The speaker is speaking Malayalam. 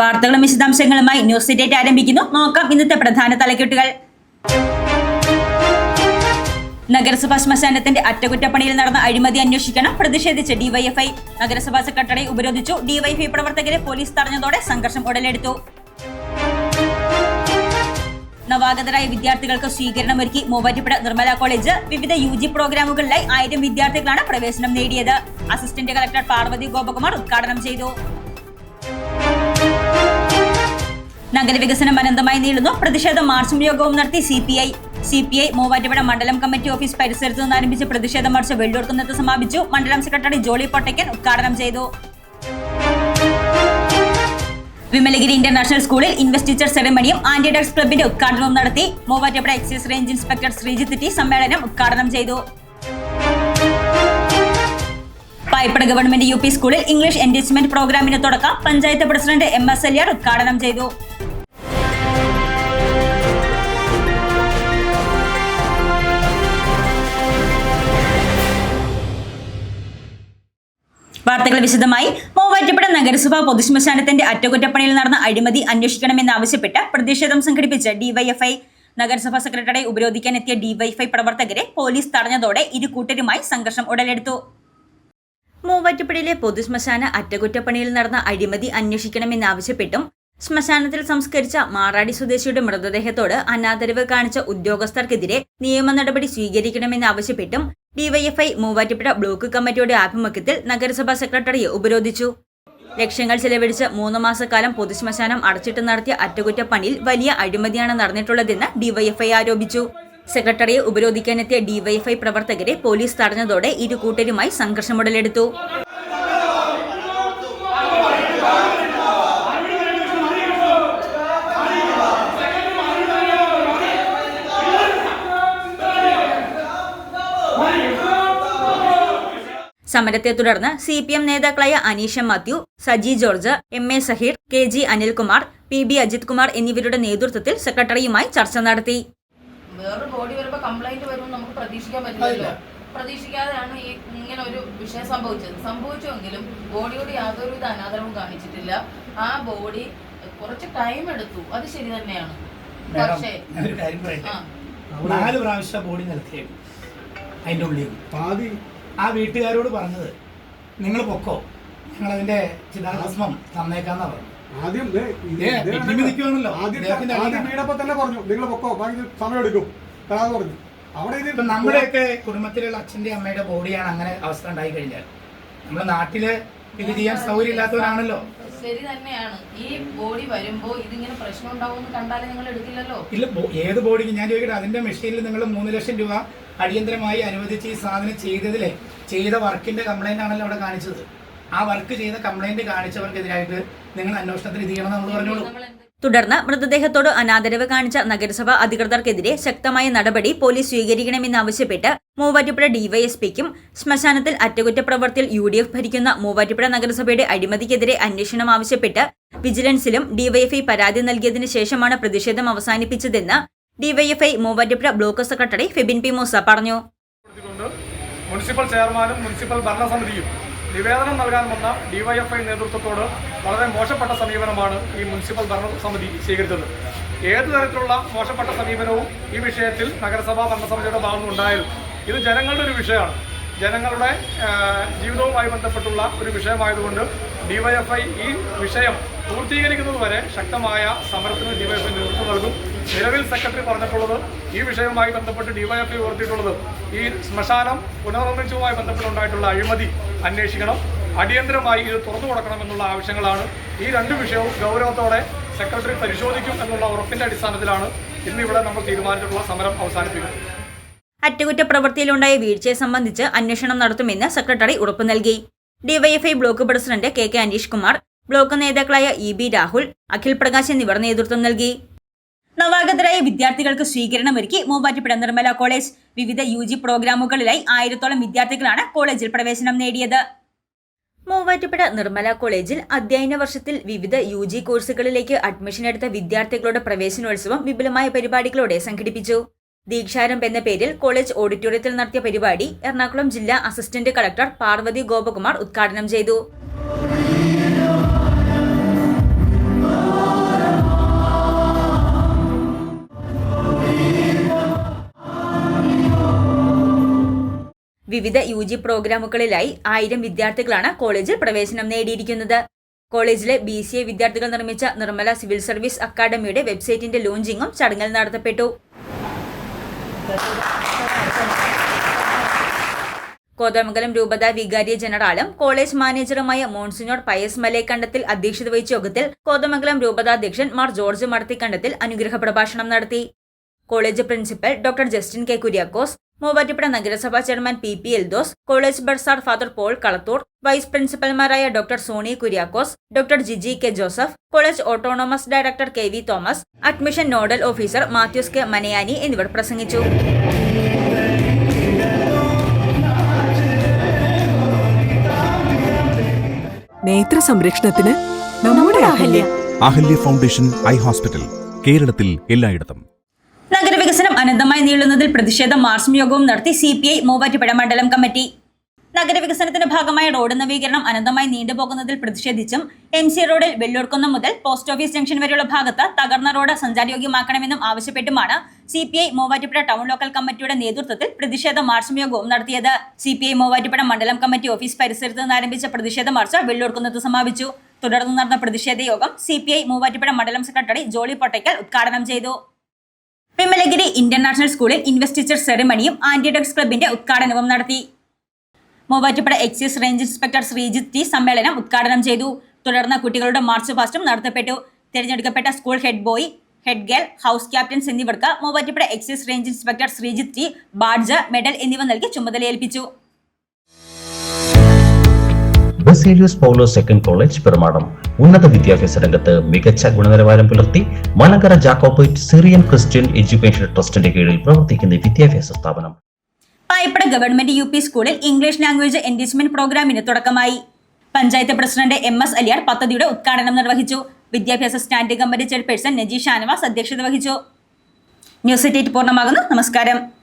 വാർത്തകളും വിശദാംശങ്ങളുമായി ന്യൂസ് ഡേറ്റ് ആരംഭിക്കുന്നു. നോക്കാം ഇന്നത്തെ പ്രധാന തലക്കെട്ടുകൾ. നഗരസഭാ ശ്മശാനത്തിന്റെ അറ്റകുറ്റപ്പണിയിൽ നടന്ന അഴിമതി അന്വേഷിക്കണം. പ്രതിഷേധിച്ച് ഡിവൈഎഫ്ഐ നഗരസഭാ സെക്രട്ടറി ഉപരോധിച്ചു. ഡിവൈഎഫ്ഐ പ്രവർത്തകരെ പോലീസ് തടഞ്ഞതോടെ സംഘർഷം ഉടലെടുത്തു. നവാഗതരായ വിദ്യാർത്ഥികൾക്ക് സ്വീകരണം സ്വീകരണമൊരുക്കി മൂവാറ്റുപുഴ നിർമ്മല കോളേജ്. വിവിധ യു ജി പ്രോഗ്രാമുകളിലായി ആയിരം വിദ്യാർത്ഥികളാണ് പ്രവേശനം നേടിയത്. അസിസ്റ്റന്റ് കളക്ടർ പാർവതി ഗോപകുമാർ ഉദ്ഘാടനം ചെയ്തു. നഗരവികസനം അനന്തമായി നീളുന്നു. പ്രതിഷേധ മാർച്ചും യോഗവും നടത്തി C P I C P I Muvattupuzha മണ്ഡലം കമ്മിറ്റി ഓഫീസ് പരിസരത്ത് നിന്ന് ആരംഭിച്ച പ്രതിഷേധ മാർച്ച് വെള്ളൂർക്കുന്നത്ത് സമാപിച്ചു. മണ്ഡലം സെക്രട്ടറി ജോളി പൊട്ടയ്ക്കൻ ഉദ്ഘാടനം ചെയ്തു. വിമലഗിരി ഇന്റർനാഷണൽ സ്കൂളിൽ ഇൻവെസ്റ്റിച്ചർ സെറമണിയും ആന്റി ഡ്രഗ്സ് ക്ലബിന്റെ ഉദ്ഘാടനവും നടത്തി. Muvattupuzha excise range inspector Sreejith T സമ്മേളനം ഉദ്ഘാടനം ചെയ്തു. പായ്പട ഗവൺമെന്റ് യു പി സ്കൂളിൽ ഇംഗ്ലീഷ് എൻഗേജ്മെന്റ് പ്രോഗ്രാമിന് തുടക്കം. Panchayat president M S Elliyar ഉദ്ഘാടനം ചെയ്തു. വാർത്തകൾ വിശദമായി. മൂവാറ്റുപുഴ നഗരസഭാ പൊതുശ്മശാനത്തിന്റെ അറ്റകുറ്റപ്പണിയിൽ നടന്ന അഴിമതി അന്വേഷിക്കണമെന്നാവശ്യപ്പെട്ട് പ്രതിഷേധം സംഘടിപ്പിച്ച ഡിവൈഎഫ്ഐ നഗരസഭാ സെക്രട്ടറിയെ ഉപരോധിക്കാൻ എത്തിയ ഡിവൈഎഫ്ഐ പ്രവർത്തകരെ പോലീസ് തടഞ്ഞതോടെ ഇരു കൂട്ടരുമായി സംഘർഷം ഉടലെടുത്തു. മൂവാറ്റുപുഴയിലെ പൊതുശ്മശാന അറ്റകുറ്റപ്പണിയിൽ നടന്ന അഴിമതി അന്വേഷിക്കണമെന്നാവശ്യപ്പെട്ടും ശ്മശാനത്തിൽ സംസ്കരിച്ച മാറാടി സ്വദേശിയുടെ മൃതദേഹത്തോട് അനാദരവ് കാണിച്ച ഉദ്യോഗസ്ഥർക്കെതിരെ നിയമ നടപടി സ്വീകരിക്കണമെന്നാവശ്യപ്പെട്ടും ഡിവൈഎഫ്ഐ മൂവാറ്റുപുഴ ബ്ലോക്ക് കമ്മിറ്റിയുടെ ആഭിമുഖ്യത്തിൽ നഗരസഭാ സെക്രട്ടറിയെ ഉപരോധിച്ചു. ലക്ഷ്യങ്ങൾ ചെലവഴിച്ച് മൂന്ന് മാസക്കാലം പൊതുശ്മശാനം അടച്ചിട്ട് നടത്തിയ അറ്റകുറ്റപ്പണിയിൽ വലിയ അഴിമതിയാണ് നടന്നിട്ടുള്ളതെന്ന് ഡിവൈഎഫ്ഐ ആരോപിച്ചു. സെക്രട്ടറിയെ ഉപരോധിക്കാനെത്തിയ ഡിവൈഎഫ്ഐ പ്രവർത്തകരെ പോലീസ് തടഞ്ഞതോടെ ഇരു കൂട്ടരുമായി സംഘർഷമുടലെടുത്തു സമരത്തെ തുടർന്ന് സി പി എം നേതാക്കളായ Aneesha Mathew Saji George M A Saheer K G Anilkumar P B Ajith Kumar എന്നിവരുടെ നേതൃത്വത്തിൽ സെക്രട്ടറിയുമായി ചർച്ച നടത്തി. വേറൊരു ബോഡി കംപ്ലൈന്റ് വരുമെന്ന് നമുക്ക് പ്രതീക്ഷിക്കാൻ പറ്റില്ലല്ലോ. പ്രതീക്ഷിക്കാതെയാണ് ഈ ഇങ്ങനെ ഒരു വിഷയം സംഭവിച്ചത്. സംഭവിച്ചുവെങ്കിലും ബോഡിയോട് യാതൊരുവിധ അനാദരവും കാണിച്ചിട്ടില്ല. ആ ബോഡി കുറച്ച് ടൈം എടുത്തു. അത് ശരി തന്നെയാണ്. പക്ഷേ നാല് പ്രാവശ്യം ബോഡി നിർത്തിയായിരുന്നു അതിന്റെ ഉള്ളിൽ. പാതി ആ വീട്ടുകാരോട് പറഞ്ഞത് നിങ്ങൾ പൊക്കോ. ഞങ്ങൾ അതിന്റെ ചിതാഭസ്മം തന്നേക്കാന്നാ പറഞ്ഞു ആദ്യം. വീടപ്പോ തന്നെ പറഞ്ഞു നിങ്ങൾ പൊക്കോ. ബാക്കി സമയം എടുക്കും. പറഞ്ഞു. അവിടെ ഇത് നമ്മുടെയൊക്കെ കുടുംബത്തിലുള്ള അച്ഛന്റെ അമ്മയുടെ ബോഡിയാണ് അങ്ങനെ അവസ്ഥ ഉണ്ടായി കഴിഞ്ഞാൽ. നമ്മുടെ നാട്ടിൽ ഇത് ചെയ്യാൻ സൗകര്യം ഇല്ലാത്തവരാണല്ലോ ശരി തന്നെയാണ്. ഈ ബോഡി വരുമ്പോ ഇതിങ്ങനെ പ്രശ്നം ഉണ്ടാവും കണ്ടാലും നിങ്ങൾ എടുക്കില്ലല്ലോ. ഇല്ല ഏത് ബോഡിക്ക്? ഞാൻ ചോദിക്കട്ടെ അതിന്റെ മെഷീനിൽ നിങ്ങൾ മൂന്ന് ലക്ഷം രൂപ അടിയന്തരമായി അനുവദിച്ച് ഈ സാധനം ചെയ്തതിലെ ചെയ്ത വർക്കിന്റെ കംപ്ലൈന്റ് ആണല്ലോ അവിടെ കാണിച്ചത്. ആ വർക്ക് ചെയ്ത കംപ്ലൈന്റ് കാണിച്ചവർക്കെതിരായിട്ട് നിങ്ങൾ അന്വേഷണത്തിന് ഇത് ചെയ്യണം നമ്മൾ പറഞ്ഞോളൂ. തുടർന്ന് മൃതദേഹത്തോട് അനാദരവ് കാണിച്ച നഗരസഭാ അധികൃതർക്കെതിരെ ശക്തമായ നടപടി പോലീസ് സ്വീകരിക്കണമെന്നാവശ്യപ്പെട്ട് മൂവാറ്റുപുഴ ഡിവൈഎസ്പിക്കും ശ്മശാനത്തിൽ അറ്റകുറ്റപ്രവർത്തിയിൽ യു ഡി എഫ് ഭരിക്കുന്ന മൂവാറ്റുപുഴ നഗരസഭയുടെ അഴിമതിക്കെതിരെ അന്വേഷണം ആവശ്യപ്പെട്ട് വിജിലൻസിലും ഡിവൈഎഫ്ഐ പരാതി നൽകിയതിനു ശേഷമാണ് പ്രതിഷേധം അവസാനിപ്പിച്ചതെന്ന് DYFI Muvattupuzha block secretary Febin P Moosa പറഞ്ഞു. മുനിസിപ്പൽ ചെയർമാനും മുനിസിപ്പൽ ഭരണസമിതിയും നിവേദനം നൽകാൻ വന്ന ഡിവൈഎഫ്ഐ നേതൃത്വത്തോട് വളരെ മോശപ്പെട്ട സമീപനമാണ് ഈ മുനിസിപ്പൽ ഭരണസമിതി സ്വീകരിച്ചത്. ഏതു തരത്തിലുള്ള മോശപ്പെട്ട സമീപനവും ഈ വിഷയത്തിൽ നഗരസഭാ ഭരണസമിതിയുടെ ഭാഗത്തുനിന്ന് ഉണ്ടായിരുന്നു ഇത് ജനങ്ങളുടെ ഒരു വിഷയമാണ്. ജനങ്ങളുടെ ജീവിതവുമായി ബന്ധപ്പെട്ടുള്ള ഒരു വിഷയമായതുകൊണ്ട് ഡിവൈഎഫ്ഐ ഈ വിഷയം പൂർത്തീകരിക്കുന്നതുവരെ ശക്തമായ സമരത്തിന് ഡിവൈഎഫ്ഐ നേതൃത്വം നൽകും. നിലവിൽ സെക്രട്ടറി പറഞ്ഞിട്ടുള്ളത് ഈ വിഷയവുമായി ബന്ധപ്പെട്ട് ഡിവൈഎഫ്ഐ ഉയർത്തിയിട്ടുള്ളത് ഈ ശ്മശാനം പുനർനിർമ്മിച്ചതുമായി ബന്ധപ്പെട്ടുണ്ടായിട്ടുള്ള അഴിമതി അന്വേഷിക്കണം. അടിയന്തരമായി ഇത് തുറന്നു കൊടുക്കണമെന്നുള്ള ആവശ്യങ്ങളാണ്. ഈ രണ്ട് വിഷയവും ഗൗരവത്തോടെ സെക്രട്ടറി പരിശോധിക്കും എന്നുള്ള ഉറപ്പിന്റെ അടിസ്ഥാനത്തിലാണ് ഇന്നിവിടെ നമ്മൾ തീരുമാനിച്ചിട്ടുള്ള സമരം അവസാനിപ്പിക്കുന്നത്. അറ്റകുറ്റപ്രവൃത്തിയിലുണ്ടായ വീഴ്ചയെ സംബന്ധിച്ച് അന്വേഷണം നടത്തുമെന്ന് സെക്രട്ടറി ഉറപ്പു നൽകി. DYFI block president K K Aneesh Kumar block നേതാക്കളായ ഇ ബി രാഹുൽ അഖിൽ പ്രകാശ് എന്നിവർ നേതൃത്വം നൽകി. നവാഗതരായ വിദ്യാർത്ഥികൾക്ക് സ്വീകരണം ഒരുക്കി മൂവാറ്റുപുഴ നിർമ്മല കോളേജ് വിവിധ യു ജി പ്രോഗ്രാമുകളിലായി ആയിരത്തോളം വിദ്യാർത്ഥികളാണ് കോളേജിൽ പ്രവേശനം നേടിയത്. മൂവാറ്റുപുഴ നിർമ്മല കോളേജിൽ അധ്യയന വർഷത്തിൽ വിവിധ യു ജി കോഴ്സുകളിലേക്ക് അഡ്മിഷൻ എടുത്ത വിദ്യാർത്ഥികളുടെ പ്രവേശനോത്സവം വിപുലമായ പരിപാടികളോടെ സംഘടിപ്പിച്ചു. ദീക്ഷാരംഭ് എന്ന പേരിൽ കോളേജ് ഓഡിറ്റോറിയത്തിൽ നടത്തിയ പരിപാടി എറണാകുളം ജില്ലാ അസിസ്റ്റന്റ് കളക്ടർ പാർവതി ഗോപകുമാർ ഉദ്ഘാടനം ചെയ്തു. വിവിധ യു ജി പ്രോഗ്രാമുകളിലായി ആയിരം വിദ്യാർത്ഥികളാണ് കോളേജിൽ പ്രവേശനം നേടിയിരിക്കുന്നത്. കോളേജിലെ ബി സി എ വിദ്യാർത്ഥികൾ നിർമ്മിച്ച നിർമ്മല സിവിൽ സർവീസ് അക്കാദമിയുടെ വെബ്സൈറ്റിന്റെ ലോഞ്ചിങ്ങും ചടങ്ങിൽ നടത്തപ്പെട്ടു. കോതമംഗലം രൂപത വികാരി ജനറാലും കോളേജ് മാനേജറുമായ മോൺസിനോർ പയസ് മലേക്കണ്ടത്തിൽ അധ്യക്ഷത വഹിച്ച യോഗത്തിൽ കോതമംഗലം രൂപതാധ്യക്ഷൻ മാർ ജോർജ് മടത്തിക്കണ്ടത്തിൽ അനുഗ്രഹ പ്രഭാഷണം നടത്തി. College principal doctor Justin K Kuriakose Muvattupuzha നഗരസഭാ chairman P P Eldhose college bursar father Paul Kalathoor vice പ്രിൻസിപ്പൽമാരായ doctor Soni Kuriakose doctor Jiji K Joseph college autonomous director K V Thomas admission nodal officer Mathews K Manayani എന്നിവർ പ്രസംഗിച്ചു. നേത്ര സംരക്ഷണത്തിന് നമ്മുടെ Ahalya. Ahalya foundation eye hospital കേരളത്തിൽ എല്ലായിടത്തും. നഗരവികസനം അനന്തമായി നീളുന്നതിൽ പ്രതിഷേധ മാർച്ചും യോഗവും നടത്തി സി പി ഐ മൂവാറ്റുപുഴ മണ്ഡലം കമ്മിറ്റി. നഗരവികസനത്തിന്റെ ഭാഗമായ റോഡ് നവീകരണം അനന്തമായി നീണ്ടുപോകുന്നതിൽ പ്രതിഷേധിച്ചും എം സി റോഡിൽ വെള്ളൂർക്കുന്നം മുതൽ പോസ്റ്റ് ഓഫീസ് ജംഗ്ഷൻ വരെയുള്ള ഭാഗത്ത് തകർന്ന റോഡ് സഞ്ചാരയോഗ്യമാക്കണമെന്നും ആവശ്യപ്പെട്ടുമാണ് C P I Muvattupuzha town local കമ്മിറ്റിയുടെ നേതൃത്വത്തിൽ പ്രതിഷേധ മാർച്ചും യോഗവും നടത്തിയത്. സി പി ഐ മൂവാറ്റുപുഴ മണ്ഡലം കമ്മിറ്റി ഓഫീസ് പരിസരത്ത് നിന്ന് ആരംഭിച്ച പ്രതിഷേധ മാർച്ച് വെള്ളൂർക്കുന്നത്ത് സമാപിച്ചു. തുടർന്ന് നടന്ന പ്രതിഷേധ യോഗം സി പി ഐ മൂവാറ്റുപുഴ മണ്ഡലം സെക്രട്ടറി ജോളി പൊട്ടയ്ക്കൽ ഉദ്ഘാടനം ചെയ്തു. വിമലഗിരി ഇന്റർനാഷണൽ സ്കൂളിൽ ഇൻവെസ്റ്റിച്ചർ സെറിമണിയും ആന്റിഡക്സ് ക്ലബിന്റെ ഉദ്ഘാടനവും നടത്തി. Muvattupuzha excise range inspector Sreejith T സമ്മേളനം ഉദ്ഘാടനം ചെയ്തു. തുടർന്ന് കുട്ടികളുടെ മാർച്ച് പാസ്റ്റും നടത്തപ്പെട്ടു. തിരഞ്ഞെടുക്കപ്പെട്ട school head boy head girl house captains എന്നിവർക്ക് Muvattupuzha excise range inspector Sreejith T badge medal എന്നിവ നൽകി ചുമതലയേൽപ്പിച്ചു. Baselius Paulo second college Perumadam. ഉന്നത വിദ്യാഭ്യാസ രംഗത്ത് മികച്ച ഗുണനിലവാരം പുലർത്തി Malankara Jacobite Syrian Christian education ട്രസ്റ്റിന്റെ കീഴിൽ പ്രവർത്തിക്കുന്ന വിദ്യാഭ്യാസ സ്ഥാപനം. പായപ്പട ഗവൺമെന്റ് യു സ്കൂളിൽ ഇംഗ്ലീഷ് ലാംഗ്വേജ് എൻഗേജ്മെന്റ് പ്രോഗ്രാമിന് തുടക്കമായി. Panchayat president M S Aliyar പദ്ധതിയുടെ ഉദ്ഘാടനം നിർവഹിച്ചു. വിദ്യാഭ്യാസ standing committee chairperson Najeesh Shanavas അധ്യക്ഷത വഹിച്ചു. ന്യൂസ് എയ്റ്റ് പൂർണമാകുന്നു. നമസ്കാരം.